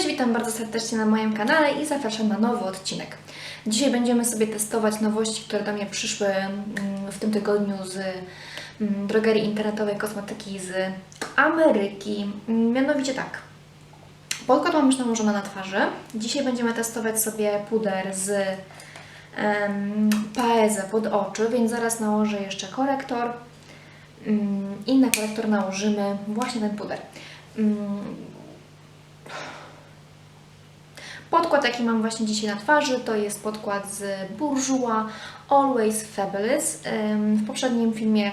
Cześć, witam bardzo serdecznie na moim kanale i zapraszam na nowy odcinek. Dzisiaj będziemy sobie testować nowości, które do mnie przyszły mm, w tym tygodniu z mm, drogerii internetowej kosmetyki z Ameryki. Mm, Mianowicie tak. Podkład mam już nałożony na twarzy. Dzisiaj będziemy testować sobie puder z um, pod oczy, więc zaraz nałożę jeszcze korektor. Mm, I na korektor nałożymy właśnie ten puder. Mm, Podkład, jaki mam właśnie dzisiaj na twarzy, to jest podkład z Bourjois Always Fabulous. W poprzednim filmie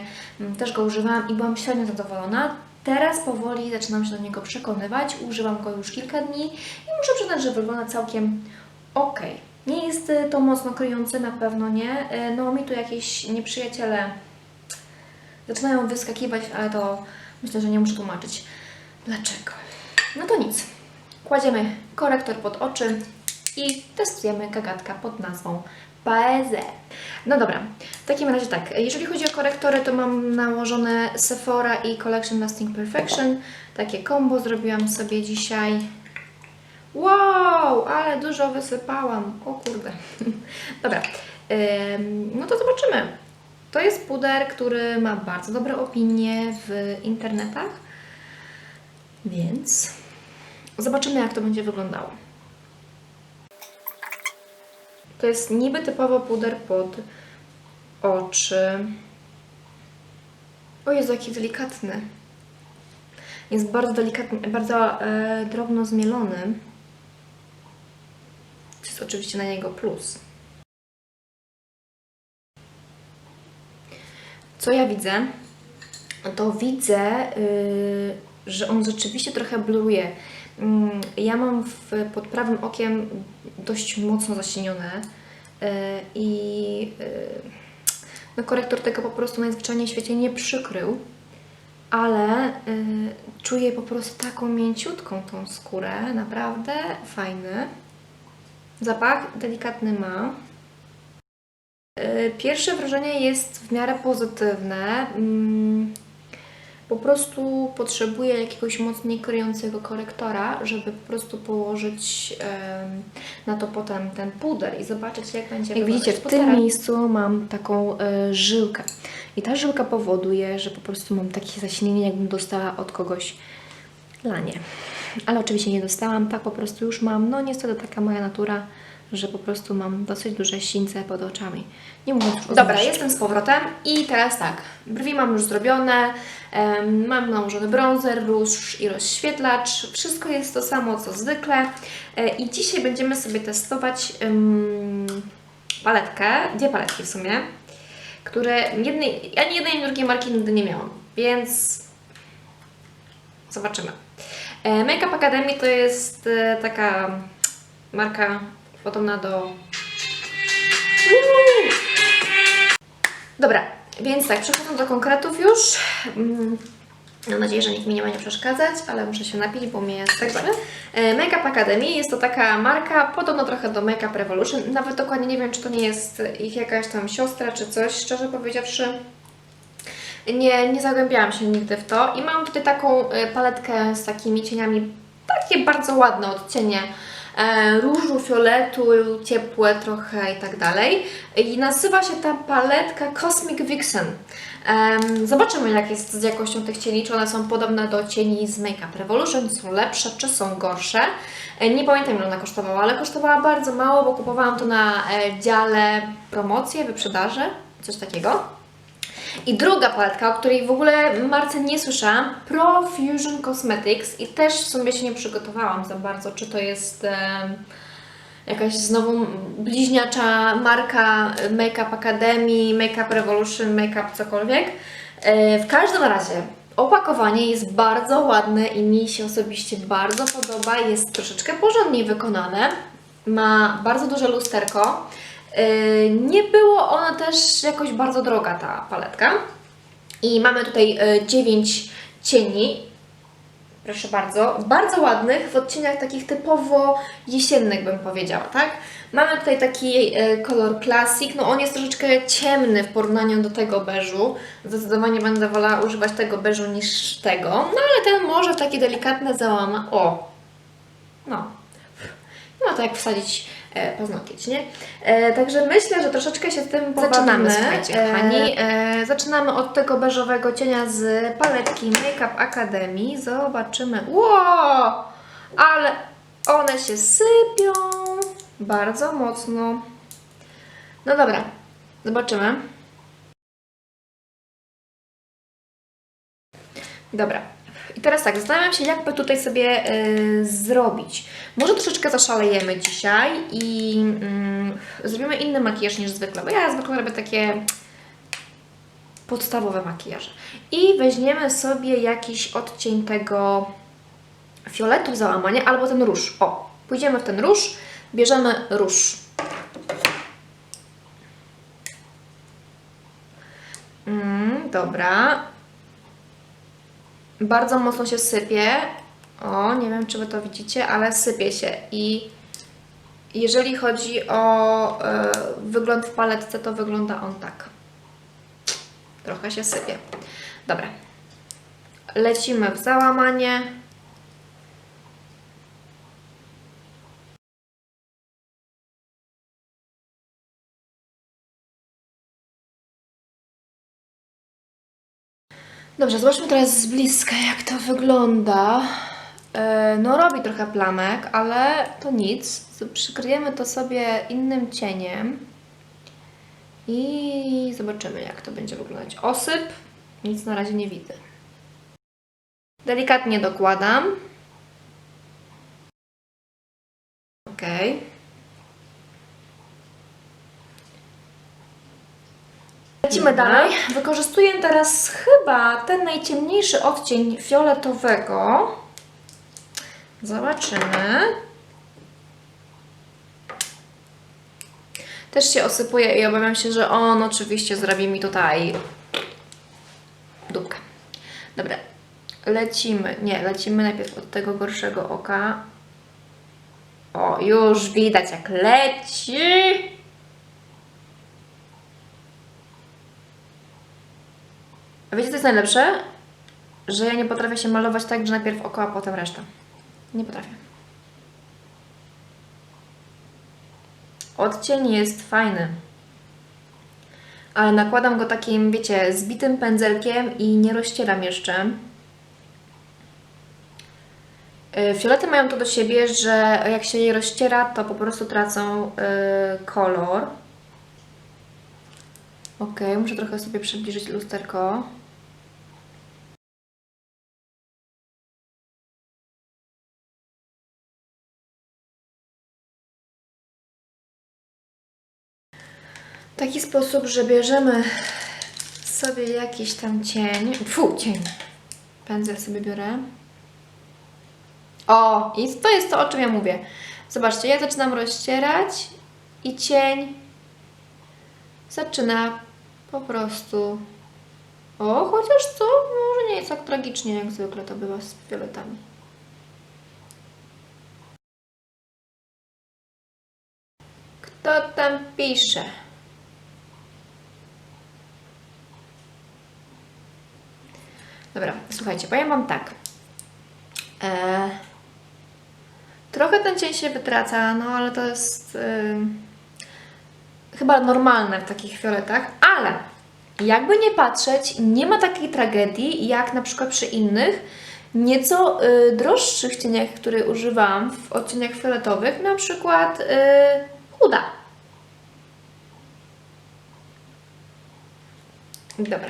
też go używałam i byłam średnio zadowolona. Teraz powoli zaczynam się do niego przekonywać. Używam go już kilka dni i muszę przyznać, że wygląda całkiem ok. Nie jest y, to mocno kryjące, na pewno nie. Y, No mi tu jakieś nieprzyjaciele zaczynają wyskakiwać, ale to myślę, że nie muszę tłumaczyć dlaczego. No to nic. Kładziemy korektor pod oczy i testujemy gagatka pod nazwą Paeze. No dobra, w takim razie tak, jeżeli chodzi o korektory, to mam nałożone Sephora i Collection Lasting Perfection. Takie combo zrobiłam sobie dzisiaj. Wow, ale dużo wysypałam. O kurde. Dobra, no to zobaczymy. To jest puder, który ma bardzo dobre opinie w internetach, więc Zobaczymy, jak to będzie wyglądało. To jest niby typowo puder pod oczy. O Jezu, jaki delikatny. Jest bardzo delikatny, bardzo e, drobno zmielony. To jest oczywiście na niego plus. Co ja widzę? To widzę, y, że on rzeczywiście trochę bluruje. Mm, Ja mam w, pod prawym okiem dość mocno zasienione yy, i yy, no korektor tego po prostu najzwyczajniej w świecie nie przykrył, ale yy, czuję po prostu taką mięciutką tą skórę, naprawdę fajny. Zapach delikatny ma. Pierwsze wrażenie jest w miarę pozytywne. Po prostu potrzebuję jakiegoś mocniej kryjącego korektora, żeby po prostu położyć na to potem ten puder i zobaczyć jak będzie Jak widzicie, w tym miejscu mam taką e, żyłkę. I ta żyłka powoduje, że po prostu mam takie zasilenie, jakbym dostała od kogoś lanie. Ale oczywiście nie dostałam, tak po prostu już mam. No niestety taka moja natura, że po prostu mam dosyć duże sińce pod oczami. Nie mówiąc już Dobra, jestem z powrotem i teraz tak, brwi mam już zrobione, em, mam nałożony bronzer, róż i rozświetlacz, wszystko jest to samo co zwykle. E, i dzisiaj będziemy sobie testować em, paletkę, dwie paletki w sumie, które jednej, ani jednej ani drugiej marki nigdy nie miałam, więc zobaczymy. E, Makeup Academy to jest e, taka marka podobna do Dobra, więc tak, przechodząc do konkretów już. Mm, Mam nadzieję, że nikt mi nie ma nie przeszkadzać, ale muszę się napić, bo mnie stegły. E, Makeup Academy jest to taka marka podobna trochę do Makeup Revolution. Nawet dokładnie nie wiem, czy to nie jest ich jakaś tam siostra czy coś, szczerze powiedziawszy. Nie, nie zagłębiałam się nigdy w to i mam tutaj taką e, paletkę z takimi cieniami, takie bardzo ładne odcienie różu, fioletu, ciepłe trochę i tak dalej. I nazywa się ta paletka Cosmic Vixen. Zobaczymy jak jest z jakością tych cieni, czy one są podobne do cieni z Makeup Revolution, są lepsze, czy są gorsze. E, nie pamiętam ile ona kosztowała, ale kosztowała bardzo mało, bo kupowałam to na e, dziale promocje, wyprzedaży, coś takiego. I druga paletka, o której w ogóle marce nie słyszałam, Profusion Cosmetics i też w sumie się nie przygotowałam za bardzo, czy to jest em, jakaś znowu bliźniacza marka Makeup Academy, Makeup Revolution, Makeup cokolwiek. E, W każdym razie opakowanie jest bardzo ładne i mi się osobiście bardzo podoba, jest troszeczkę porządniej wykonane, ma bardzo duże lusterko. E, Nie było ona też jakoś bardzo droga ta paletka. I mamy tutaj 9 cieni, proszę bardzo, bardzo ładnych, w odcieniach takich typowo jesiennych bym powiedziała, tak? Mamy tutaj taki e, kolor classic, no on jest troszeczkę ciemny w porównaniu do tego beżu. Zdecydowanie będę wolała używać tego beżu niż tego, no ale ten może w takie delikatne załama... O! no, ma to jak wsadzić e, paznokieć, nie? E, także myślę, że troszeczkę się z tym pobawimy. Zaczynamy, słuchajcie, E, kochani. E, zaczynamy od tego beżowego cienia z paletki Makeup Academy. Zobaczymy. Wow! Ale one się sypią bardzo mocno. No dobra, zobaczymy. Dobra. I teraz tak, zastanawiam się, jak by tutaj sobie y, zrobić. Może troszeczkę zaszalejemy dzisiaj i mm, zrobimy inny makijaż niż zwykle, bo ja zwykle robię takie podstawowe makijaże. I weźmiemy sobie jakiś odcień tego fioletu w załamanie albo ten róż. O, pójdziemy w ten róż, bierzemy róż. Mm, dobra. Bardzo mocno się sypie. O, nie wiem, czy Wy to widzicie, ale sypie się. I jeżeli chodzi o e, wygląd w paletce, to wygląda on tak. Trochę się sypie. Dobra. Lecimy w załamanie. Dobrze, zobaczmy teraz z bliska, jak to wygląda. E, No, robi trochę plamek, ale to nic. Przykryjemy to sobie innym cieniem i zobaczymy, jak to będzie wyglądać. Osyp, nic na razie nie widzę. Delikatnie dokładam. Ok. Lecimy dalej. Wykorzystuję teraz chyba ten najciemniejszy odcień fioletowego. Zobaczymy. Też się osypuje i obawiam się, że on oczywiście zrobi mi tutaj dupkę. Dobra, lecimy. Nie, lecimy najpierw od tego gorszego oka. O, już widać jak leci. Wiecie co jest najlepsze? Że ja nie potrafię się malować tak, że najpierw oko, a potem reszta. Nie potrafię. Odcień jest fajny. Ale nakładam go takim, wiecie, zbitym pędzelkiem i nie rozcieram jeszcze. Yy, Fiolety mają to do siebie, że jak się je rozciera, to po prostu tracą yy, kolor. Ok, muszę trochę sobie przybliżyć lusterko. Taki sposób, że bierzemy sobie jakiś tam cień. Fu, cień. Pędzel sobie biorę. O, i to jest to, o czym ja mówię. Zobaczcie, ja zaczynam rozcierać i cień zaczyna po prostu. O, chociaż co? Może nie jest tak tragicznie, jak zwykle to bywa z fioletami. Kto tam pisze? Dobra, słuchajcie, powiem Wam tak. E, trochę ten cień się wytraca, no ale to jest e, chyba normalne w takich fioletach, ale jakby nie patrzeć, nie ma takiej tragedii jak na przykład przy innych nieco y, droższych cieniach, które używałam w odcieniach fioletowych, na przykład y, Huda. Dobra.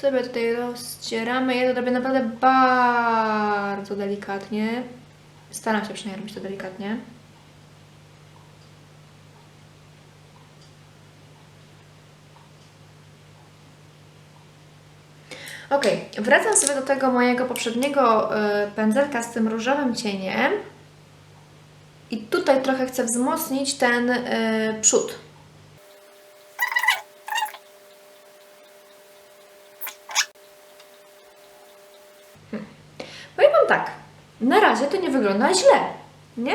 Sobie tutaj rozcieramy. Ja to robię naprawdę bardzo delikatnie. Staram się przynajmniej robić to delikatnie. Ok, wracam sobie do tego mojego poprzedniego y, pędzelka z tym różowym cieniem. I tutaj trochę chcę wzmocnić ten y, przód. Hmm. Powiem Wam tak, na razie to nie wygląda źle, nie?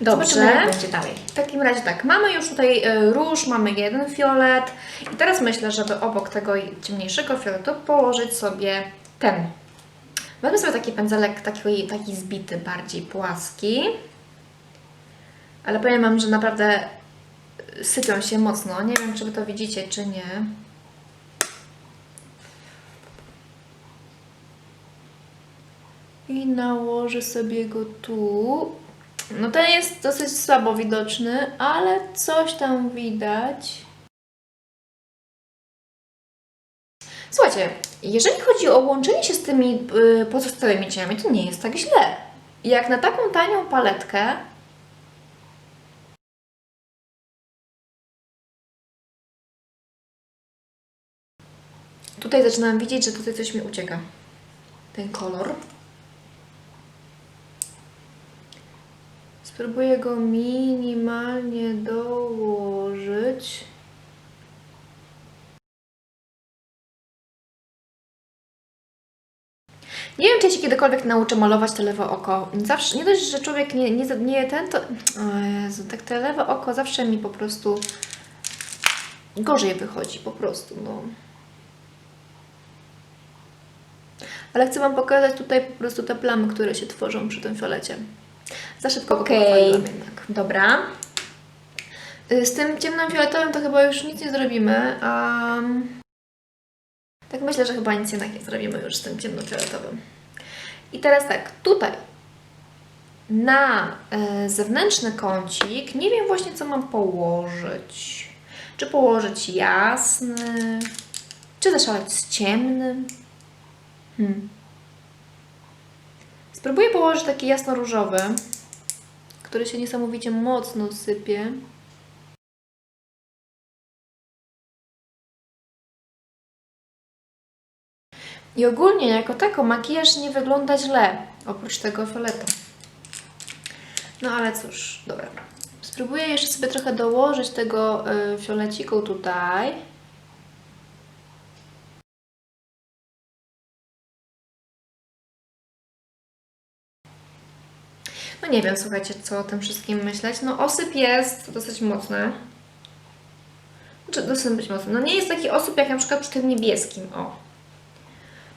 Dobrze. Zobaczymy, jak będzie dalej. W takim razie tak, mamy już tutaj e, róż, mamy jeden fiolet i teraz myślę, żeby obok tego ciemniejszego fioletu położyć sobie ten. Wezmę sobie taki pędzelek, taki, taki zbity, bardziej płaski. Ale powiem Wam, że naprawdę sypią się mocno. Nie wiem, czy Wy to widzicie, czy nie. I nałożę sobie go tu. No ten jest dosyć słabo widoczny, ale coś tam widać. Słuchajcie, jeżeli chodzi o łączenie się z tymi y, pozostałymi cieniami, to nie jest tak źle. Jak na taką tanią paletkę, tutaj zaczynam widzieć, że tutaj coś mi ucieka. Ten kolor. Spróbuję go minimalnie dołożyć. Nie wiem, czy ja się kiedykolwiek nauczę malować to lewe oko. Zawsze, nie dość, że człowiek nie, nie, nie ten, to... O Jezu, tak to lewe oko zawsze mi po prostu gorzej wychodzi, po prostu, no. Ale chcę Wam pokazać tutaj po prostu te plamy, które się tworzą przy tym fiolecie. Za szybko Okej. pochwaliłam jednak. Dobra. Y, Z tym ciemnym fioletowym to chyba już nic nie zrobimy. A... Tak myślę, że chyba nic jednak nie zrobimy już z tym ciemnofioletowym. I teraz tak, tutaj na e, zewnętrzny kącik nie wiem właśnie co mam położyć. Czy położyć jasny, czy zaszaleć z ciemnym. Hmm. Spróbuję położyć taki jasno-różowy, który się niesamowicie mocno sypie. I ogólnie jako tako makijaż nie wygląda źle, oprócz tego fioleta. No ale cóż, dobra. Spróbuję jeszcze sobie trochę dołożyć tego y, fioleciku tutaj. No nie wiem, słuchajcie, co o tym wszystkim myśleć. No osyp jest dosyć mocny. Znaczy dosyć być mocny. No nie jest taki osób jak na przykład przy tym niebieskim, o.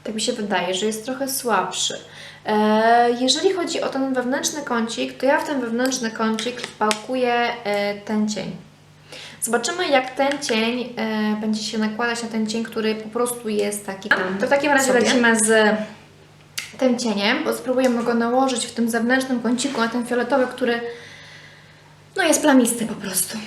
Tak mi się wydaje, że jest trochę słabszy. E, jeżeli chodzi o ten wewnętrzny kącik, to ja w ten wewnętrzny kącik wpakuję e, ten cień. Zobaczymy, jak ten cień e, będzie się nakładać na ten cień, który po prostu jest taki tam. To w takim razie sobie. lecimy z tym cieniem, bo spróbujemy go nałożyć w tym zewnętrznym kąciku na ten fioletowy, który no jest plamisty po prostu.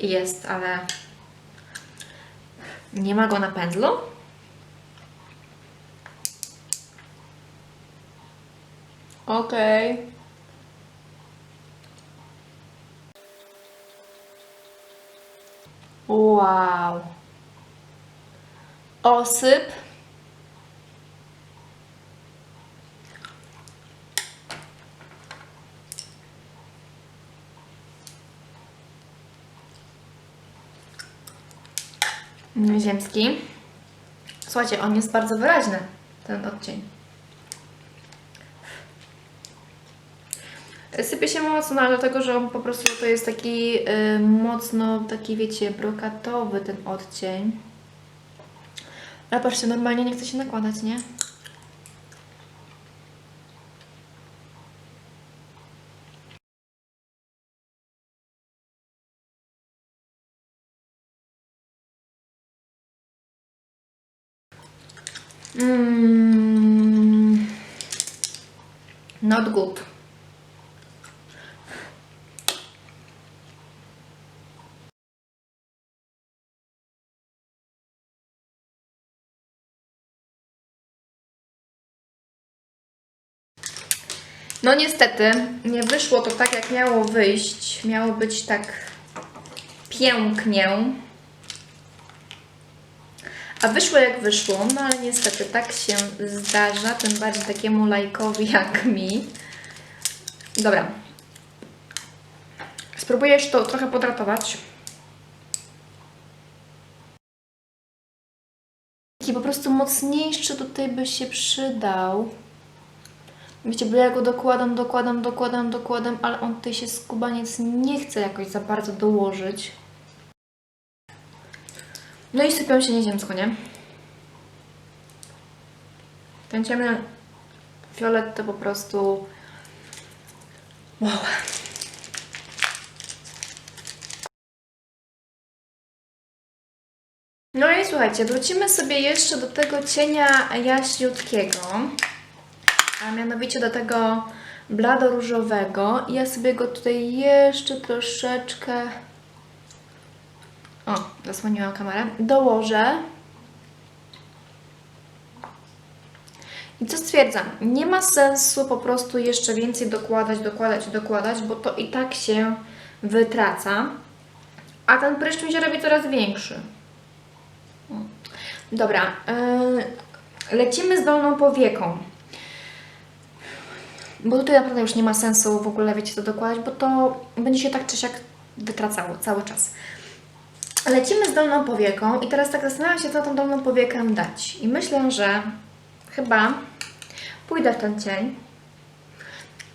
Jest, ale nie ma go na pędzlu. Okej. Wow. Osyp. Ziemski. Słuchajcie, on jest bardzo wyraźny, ten odcień. Sypie się mocno, ale dlatego, że on po prostu to jest taki y, mocno, taki wiecie, brokatowy ten odcień. Ale patrzcie, normalnie nie chce się nakładać, nie? Mm, not good. No niestety, nie wyszło to tak, jak miało wyjść. Miało być tak pięknie. A wyszło jak wyszło, no ale niestety tak się zdarza, tym bardziej takiemu lajkowi jak mi. Dobra. Spróbuję jeszcze to trochę podratować. Taki po prostu mocniejszy tutaj by się przydał. Wiecie, bo ja go dokładam, dokładam, dokładam, dokładam, ale on tutaj się skubaniec nie chce jakoś za bardzo dołożyć. No i sypią się nieziemsko, nie? Ten ciemny fiolet to po prostu... Wow. No i słuchajcie, wrócimy sobie jeszcze do tego cienia jaśniutkiego, a mianowicie do tego blado-różowego. Ja sobie go tutaj jeszcze troszeczkę... O, zasłoniłam kamerę. Dołożę. I co stwierdzam? Nie ma sensu po prostu jeszcze więcej dokładać, dokładać, dokładać, bo to i tak się wytraca. A ten pryszcz mi się robi coraz większy. Dobra, yy, lecimy z dolną powieką. Bo tutaj naprawdę już nie ma sensu w ogóle, wiecie, to dokładać, bo to będzie się tak czy siak wytracało cały czas. Lecimy z dolną powieką i teraz tak zastanawiam się, co tą dolną powiekę dać. I myślę, że chyba pójdę w ten cień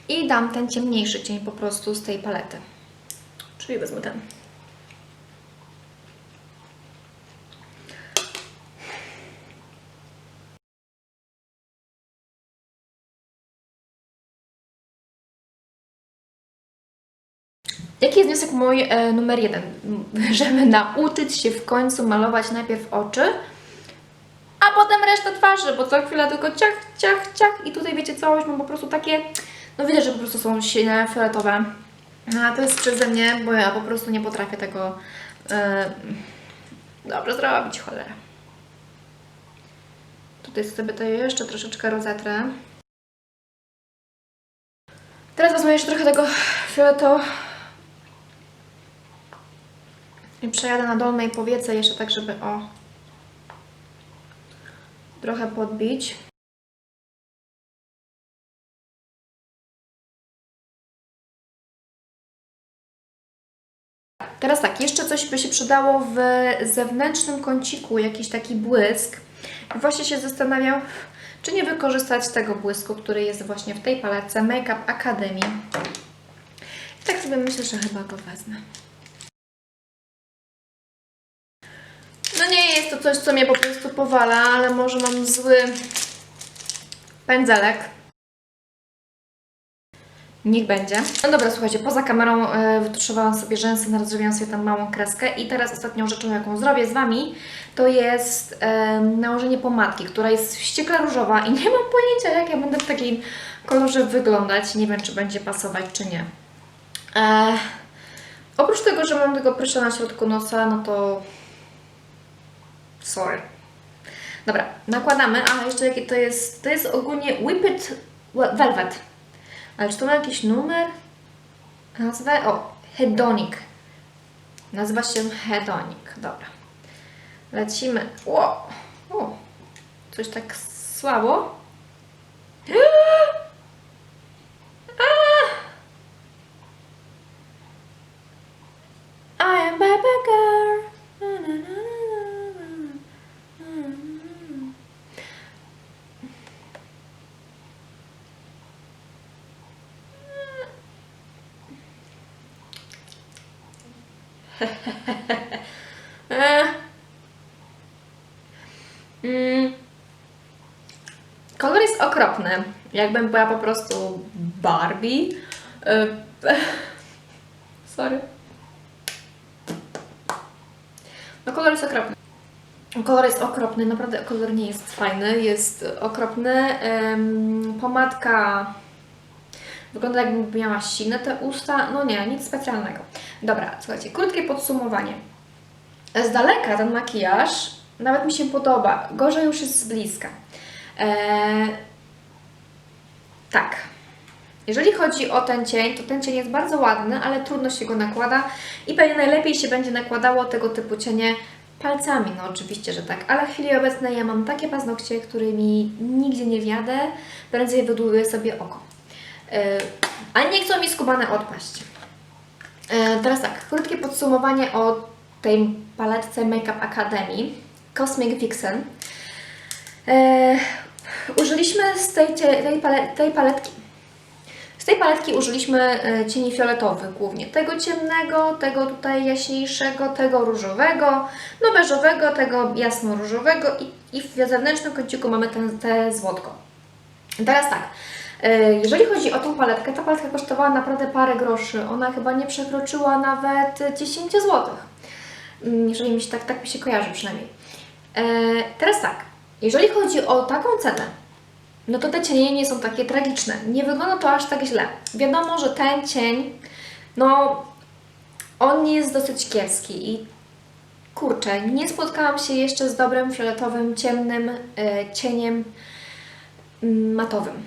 i dam ten ciemniejszy cień po prostu z tej palety. Czyli wezmę ten. Jaki jest wniosek mój e, numer jeden? Żeby nauczyć się w końcu malować najpierw oczy, a potem resztę twarzy, bo co chwila tylko ciach, ciach, ciach i tutaj wiecie całość mam po prostu takie, no widać, że po prostu są silne, fioletowe. No, A to jest przeze mnie, bo ja po prostu nie potrafię tego e, dobrze zrobić, cholera. Tutaj sobie to jeszcze troszeczkę rozetrę. Teraz wezmę jeszcze trochę tego fioletu i przejadę na dolnej powiece jeszcze tak, żeby o trochę podbić. Teraz tak, jeszcze coś by się przydało w zewnętrznym kąciku, jakiś taki błysk. Właśnie się zastanawiam, czy nie wykorzystać tego błysku, który jest właśnie w tej paletce Makeup Academy. I tak sobie myślę, że chyba go wezmę. No nie jest to coś, co mnie po prostu powala, ale może mam zły pędzelek. Niech będzie. No dobra, słuchajcie, poza kamerą e, wytuszowałam sobie rzęsy, zrobiłam sobie tam małą kreskę i teraz ostatnią rzeczą, jaką zrobię z Wami, to jest e, nałożenie pomadki, która jest wściekle różowa i nie mam pojęcia, jak ja będę w takim kolorze wyglądać. Nie wiem, czy będzie pasować, czy nie. E, oprócz tego, że mam tego prysza na środku nosa, no to Sorry. Dobra, nakładamy. A, jeszcze jakie to jest? To jest ogólnie Whipped Velvet. Ale czy to ma jakiś numer? Nazwę? O, Hedonic. Nazywa się Hedonic. Dobra. Lecimy. O, o. Coś tak słabo. I am baby girl. Na, na, na, na, na, na. Eh. Mm. Kolor jest okropny. Jakbym była po prostu Barbie. E, Sorry. No kolor jest okropny. Kolor jest okropny, naprawdę kolor nie jest fajny, jest okropny. Pomadka wygląda jakby miała silne te usta. No nie, nic specjalnego. Dobra, słuchajcie, krótkie podsumowanie. Z daleka ten makijaż nawet mi się podoba. Gorzej już jest z bliska. Eee, tak. Jeżeli chodzi o ten cień, to ten cień jest bardzo ładny, ale trudno się go nakłada i pewnie najlepiej się będzie nakładało tego typu cienie palcami. No oczywiście, że tak, ale w chwili obecnej ja mam takie paznokcie, którymi nigdzie nie wjadę, prędzej wydłuję sobie oko. Yy, a nie chcą mi skubane odpaść. E, Teraz tak, krótkie podsumowanie o tej paletce Makeup Academy Cosmic Vixen. E, użyliśmy z tej, tej, tej paletki. Z tej paletki użyliśmy e, cieni fioletowych głównie. Tego ciemnego, tego tutaj jaśniejszego, tego różowego, no beżowego, tego jasno-różowego i, i w zewnętrznym kąciku mamy ten, te złotko. Teraz tak, e, jeżeli chodzi o tą paletkę, ta paletka kosztowała naprawdę parę groszy. Ona chyba nie przekroczyła nawet 10 zł. Jeżeli mi się tak, tak mi się kojarzy przynajmniej. E, teraz tak, jeżeli chodzi o taką cenę, no to te cienie nie są takie tragiczne. Nie wygląda to aż tak źle. Wiadomo, że ten cień, no, on jest dosyć kiepski i kurczę, nie spotkałam się jeszcze z dobrym, fioletowym, ciemnym e, cieniem mm, matowym.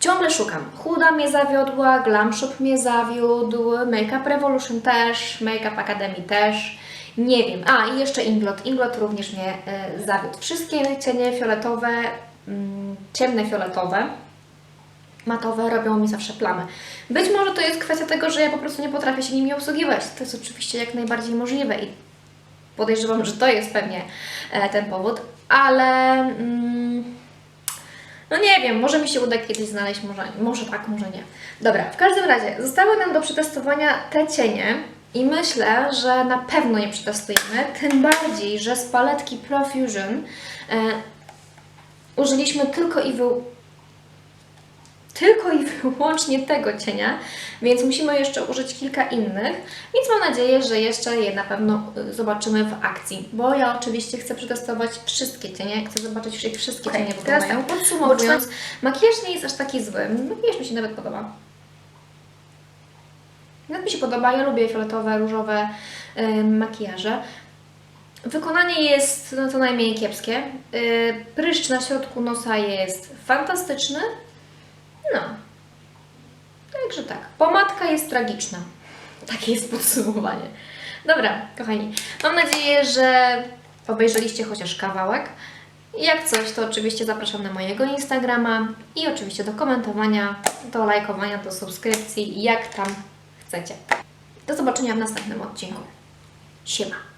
Ciągle szukam. Huda mnie zawiodła, Glam Shop mnie zawiódł, Makeup Revolution też, Makeup Academy też. Nie wiem. A i jeszcze Inglot. Inglot również mnie e, zawiódł. Wszystkie cienie fioletowe, mm, ciemne fioletowe, matowe robią mi zawsze plamy. Być może to jest kwestia tego, że ja po prostu nie potrafię się nimi obsługiwać. To jest oczywiście jak najbardziej możliwe i podejrzewam, że to jest pewnie e, ten powód, ale mm, no nie wiem, może mi się uda kiedyś znaleźć, może, może tak, może nie. Dobra, w każdym razie zostały nam do przetestowania te cienie i myślę, że na pewno je przetestujemy, tym bardziej, że z paletki Profusion e, użyliśmy tylko i wy... tylko i wyłącznie tego cienia, więc musimy jeszcze użyć kilka innych, więc mam nadzieję, że jeszcze je na pewno y, zobaczymy w akcji, bo ja oczywiście chcę przetestować wszystkie cienie, chcę zobaczyć jak wszystkie Okej, cienie teraz wyglądają. tak, Podsumowując, makijaż nie jest aż taki zły, makijaż mi się nawet podoba. Nawet mi się podoba, ja lubię fioletowe, różowe makijaże. Wykonanie jest no, co najmniej kiepskie. Y, pryszcz na środku nosa jest fantastyczny. No. Także tak. Pomadka jest tragiczna. Takie jest podsumowanie. Dobra, kochani. Mam nadzieję, że obejrzeliście chociaż kawałek. Jak coś, to oczywiście zapraszam na mojego Instagrama i oczywiście do komentowania, do lajkowania, do subskrypcji, jak tam chcecie. Do zobaczenia w następnym odcinku. Siema.